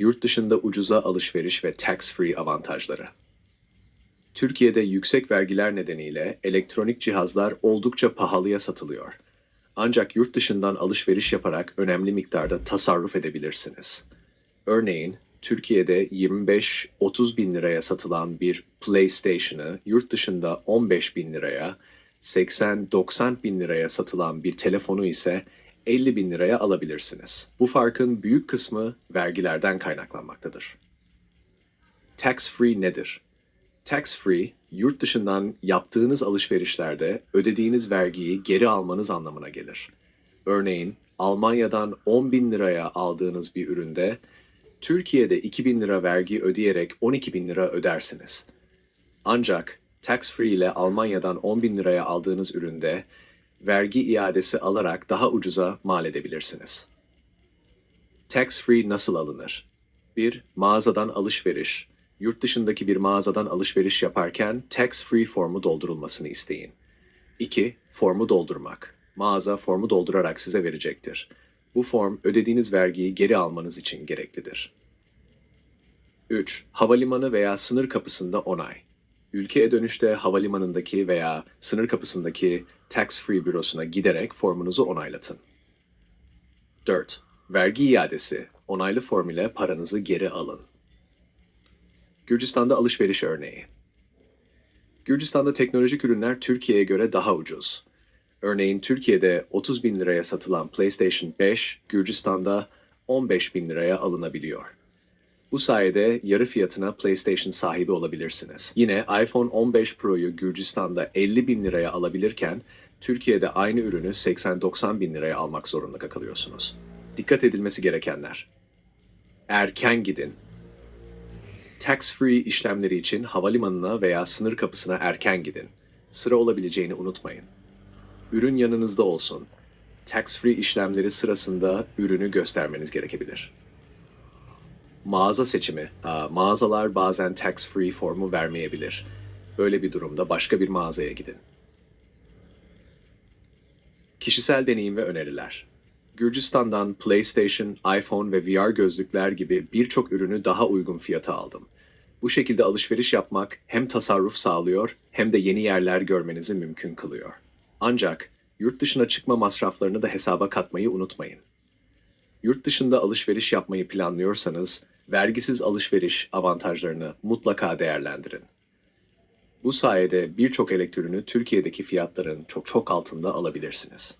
Yurt dışında ucuza alışveriş ve tax-free avantajları. Türkiye'de yüksek vergiler nedeniyle elektronik cihazlar oldukça pahalıya satılıyor. Ancak yurt dışından alışveriş yaparak önemli miktarda tasarruf edebilirsiniz. Örneğin Türkiye'de 25-30 bin liraya satılan bir PlayStation'ı yurt dışında 15 bin liraya, 80-90 bin liraya satılan bir telefonu ise 50 bin liraya alabilirsiniz. Bu farkın büyük kısmı vergilerden kaynaklanmaktadır. Tax free nedir? Tax free, yurt dışından yaptığınız alışverişlerde ödediğiniz vergiyi geri almanız anlamına gelir. Örneğin Almanya'dan 10 bin liraya aldığınız bir üründe Türkiye'de 2 bin lira vergi ödeyerek 12 bin lira ödersiniz. Ancak tax free ile Almanya'dan 10 bin liraya aldığınız üründe vergi iadesi alarak daha ucuza mal edebilirsiniz. Tax free nasıl alınır? 1. Mağazadan alışveriş. Yurt dışındaki bir mağazadan alışveriş yaparken tax free formu doldurulmasını isteyin. 2. Formu doldurmak. Mağaza formu doldurarak size verecektir. Bu form ödediğiniz vergiyi geri almanız için gereklidir. 3. Havalimanı veya sınır kapısında onay. Ülkeye dönüşte havalimanındaki veya sınır kapısındaki tax-free bürosuna giderek formunuzu onaylatın. 4. Vergi iadesi. Onaylı form ile paranızı geri alın. Gürcistan'da alışveriş örneği. Gürcistan'da teknolojik ürünler Türkiye'ye göre daha ucuz. Örneğin Türkiye'de 30 bin liraya satılan PlayStation 5, Gürcistan'da 15 bin liraya alınabiliyor. Bu sayede yarı fiyatına PlayStation sahibi olabilirsiniz. Yine iPhone 15 Pro'yu Gürcistan'da 50 bin liraya alabilirken, Türkiye'de aynı ürünü 80-90 bin liraya almak zorunda kalıyorsunuz. Dikkat edilmesi gerekenler. Erken gidin. Tax-free işlemleri için havalimanına veya sınır kapısına erken gidin. Sıra olabileceğini unutmayın. Ürün yanınızda olsun. Tax-free işlemleri sırasında ürünü göstermeniz gerekebilir. Mağaza seçimi. Mağazalar bazen tax-free formu vermeyebilir. Böyle bir durumda başka bir mağazaya gidin. Kişisel deneyim ve öneriler. Gürcistan'dan PlayStation, iPhone ve VR gözlükler gibi birçok ürünü daha uygun fiyata aldım. Bu şekilde alışveriş yapmak hem tasarruf sağlıyor hem de yeni yerler görmenizi mümkün kılıyor. Ancak yurt dışına çıkma masraflarını da hesaba katmayı unutmayın. Yurt dışında alışveriş yapmayı planlıyorsanız vergisiz alışveriş avantajlarını mutlaka değerlendirin. Bu sayede birçok elektronu Türkiye'deki fiyatların çok çok altında alabilirsiniz.